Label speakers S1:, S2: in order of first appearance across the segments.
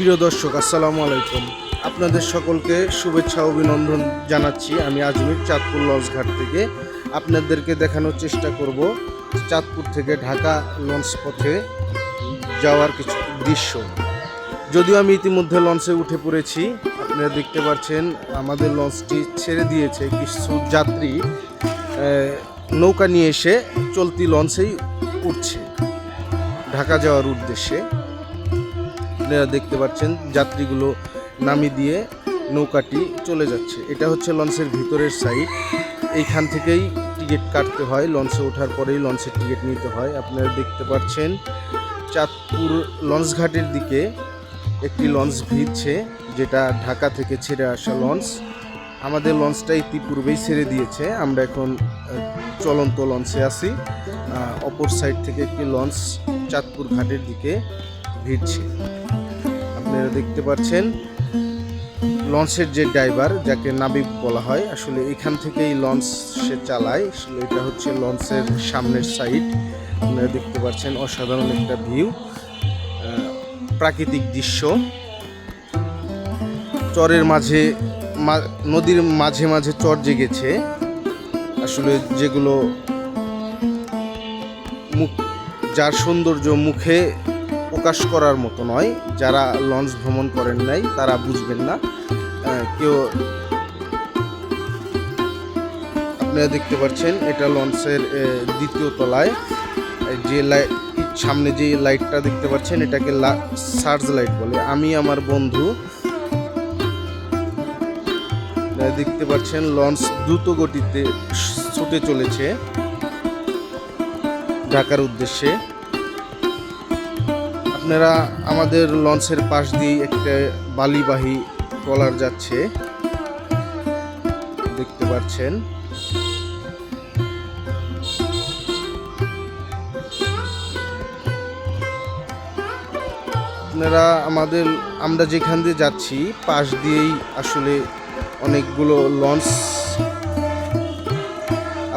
S1: প্রিয় দর্শক, আসসালামু আলাইকুম। আপনাদের সকলকে শুভেচ্ছা, অভিনন্দন জানাচ্ছি। আমি আজমির, চাঁদপুর লঞ্চঘাট থেকে। আপনাদেরকে দেখানোর চেষ্টা করব চাঁদপুর থেকে ঢাকা লঞ্চ পথে যাওয়ার কিছু দৃশ্য। যদিও আমি ইতিমধ্যে লঞ্চে উঠে পড়েছি, আপনারা দেখতে পাচ্ছেন আমাদের লঞ্চটি ছেড়ে দিয়েছে কিছু যাত্রী নৌকা নিয়ে এসে চলতি লঞ্চেই উঠছে। ঢাকা যাওয়ার উদ্দেশ্যে। আপনারা দেখতে পাচ্ছেন যাত্রীগুলো নামি দিয়ে নৌকাটি চলে যাচ্ছে। এটা হচ্ছে লঞ্চের ভিতরের সাইড এইখান থেকেই টিকিট কাটতে হয়। লঞ্চে ওঠার পরেই লঞ্চের টিকিট নিতে হয়। আপনারা দেখতে পাচ্ছেন চাঁদপুর লঞ্চ ঘাটের দিকে একটি লঞ্চ ভিড়ছে যেটা ঢাকা থেকে ছেড়ে আসা লঞ্চ। আমাদের লঞ্চটা ইতিপূর্বেই ছেড়ে দিয়েছে। আমরা এখন চলন্ত লঞ্চে আহ, অপর সাইড থেকে একটি লঞ্চ চাঁদপুর ঘাটের দিকে ভিড়ছে আপনারা দেখতে পাচ্ছেন, লঞ্চের যে ড্রাইভার, যাকে নাবিক বলা হয়, আসলে এখান থেকেই লঞ্চ সে চালায়। আসলে এটা হচ্ছে লঞ্চের সামনের সাইড। আপনারা দেখতে পাচ্ছেন অসাধারণ একটা ভিউ প্রাকৃতিক দৃশ্য। চরের মাঝে নদীর মাঝে মাঝে চর জেগেছে। আসলে যেগুলো মুখ, যার সৌন্দর্য মুখে প্রকাশ করার মতো নয়। যারা লঞ্চ ভ্রমণ করেন নাই, তারা বুঝবেন না। কেউ আপনারা দেখতে পাচ্ছেন, এটা লঞ্চের দ্বিতীয় তলায়। যে লাইট সামনে যে লাইটটা দেখতে পাচ্ছেন, এটাকে সার্চ লাইট বলে। আমি আমার বন্ধু দেখতে পাচ্ছেন, লঞ্চ দ্রুত গতিতে ছুটে চলেছে। ঢাকার উদ্দেশ্যে। আপনারা আমাদের লঞ্চের পাশ দিয়ে একটা বালিবাহী ট্রলার যাচ্ছে। দেখতে পাচ্ছেন। আপনারা আমাদের, আমরা যেখান দিয়ে যাচ্ছি, পাশ দিয়েই আসলে অনেকগুলো লঞ্চ।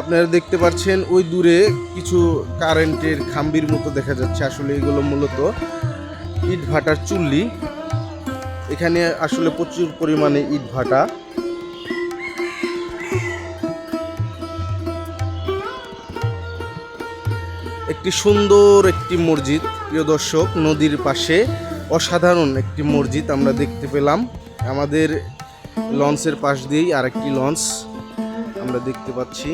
S1: আপনারা দেখতে পাচ্ছেন, ওই দূরে কিছু কারেন্টের খাম্বির মতো দেখা যাচ্ছে। আসলে এগুলো মূলত ইট ভাটার চুল্লি। এখানে আসলে প্রচুর পরিমাণে ইট ভাটা। একটি সুন্দর একটি মসজিদ, প্রিয় দর্শক, নদীর পাশে। অসাধারণ একটি মসজিদ আমরা দেখতে পেলাম। আমাদের লঞ্চের পাশ দিয়েই আরেকটি লঞ্চ আমরা দেখতে পাচ্ছি।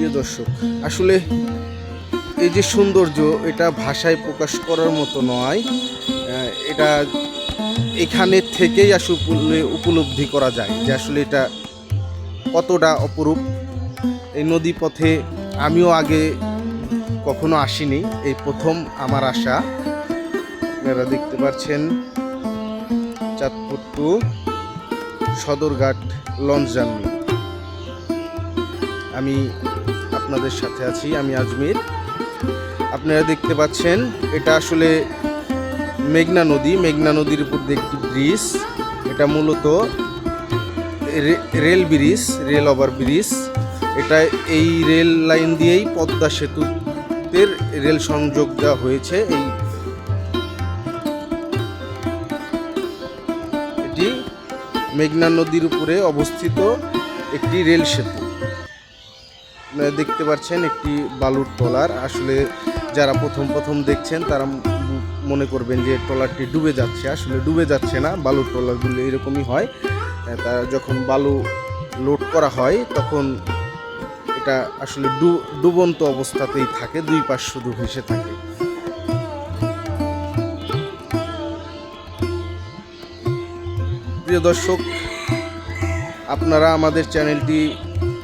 S1: প্রিয় দর্শক, আসলে এই যে সৌন্দর্য, এটা ভাষায় প্রকাশ করার মতো নয়। এটা এখানে থেকেই আসলে উপলব্ধি করা যায় যে আসলে এটা কতটা অপরূপ। এই নদী পথে আমিও আগে কখনো আসিনি, এই প্রথম আমার আশা। আপনারা দেখতে পাচ্ছেন Chandpur to Sadarghat launch journey. আমি আপনাদের সাথে আছি, আমি আজমির। আপনারা দেখতে পাচ্ছেন, এটা আসলে মেঘনা নদী। মেঘনা নদীর উপর দিয়ে একটি ব্রিজ। এটা মূলত rail bridge, rail over bridge. এটা এই রেল লাইন দিয়েই পদ্মা সেতুতে রেল সংযোগ দেওয়া হয়েছে। এই এটি মেঘনা নদীর উপরে অবস্থিত একটি রেল সেতু। আপনারা দেখতে পাচ্ছেন একটি বালুর ট্রলার। আসলে যারা প্রথম প্রথম দেখছেন, তারা মনে করবেন যে ট্রলারটি ডুবে যাচ্ছে। আসলে ডুবে যাচ্ছে না, বালুর ট্রলারগুলো এরকমই হয়। তারা যখন বালু লোড করা হয়, তখন এটা আসলে ডু- ডুবন্ত অবস্থাতেই থাকে, দুই পাশ শুধু ভেসে থাকে। প্রিয় দর্শক, আপনারা আমাদের চ্যানেলটি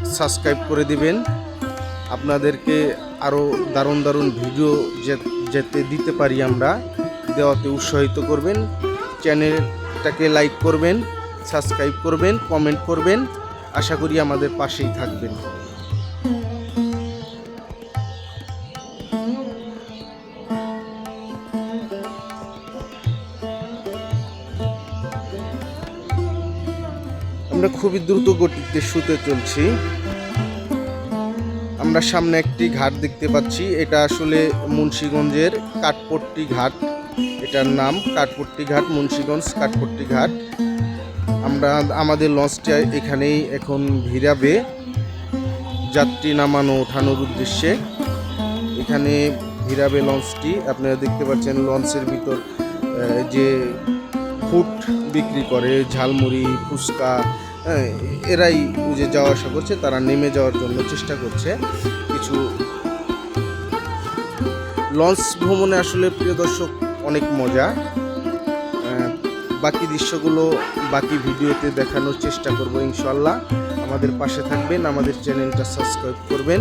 S1: সাবস্ক্রাইব করে দিবেন। আপনাদেরকে আরও দারুণ দারুণ ভিডিও যেতে দিতে পারি আমরা, দেওয়াতে উৎসাহিত করবেন। চ্যানেলটাকে লাইক করবেন, সাবস্ক্রাইব করবেন, কমেন্ট করবেন। আশা করি আমাদের পাশেই থাকবেন। আমরা খুবই দ্রুত গতিতে শুতে চলছি। আমরা সামনে একটি ঘাট দেখতে পাচ্ছি। এটা আসলে মুন্সীগঞ্জের কাঠপট্টি ঘাট। এটার নাম কাঠপট্টি ঘাট, মুন্সীগঞ্জ কাঠপট্টি ঘাট। আমরা আমাদের লঞ্চটা এখানেই এখন ভিড়াবে। যাত্রী নামানো, ওঠানোর উদ্দেশ্যে এখানে ভিড়াবে লঞ্চটি। আপনারা দেখতে পাচ্ছেন লঞ্চের ভিতর যে ফুড বিক্রি করে, ঝালমুড়ি, ফুচকা এরাই যে যাওয়া আসা করছে, তারা নেমে যাওয়ার জন্য চেষ্টা করছে। কিছু লঞ্চ ভ্রমণে আসলে প্রিয় দর্শক অনেক মজা। বাকি দৃশ্যগুলো বাকি ভিডিওতে দেখানোর চেষ্টা করব ইনশাল্লাহ আমাদের পাশে থাকবেন, আমাদের চ্যানেলটা সাবস্ক্রাইব করবেন।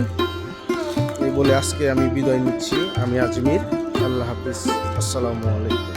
S1: এই বলে আজকে আমি বিদায় নিচ্ছি, আমি আজমির। আল্লাহ হাফিজ। আসসালামু আলাইকুম।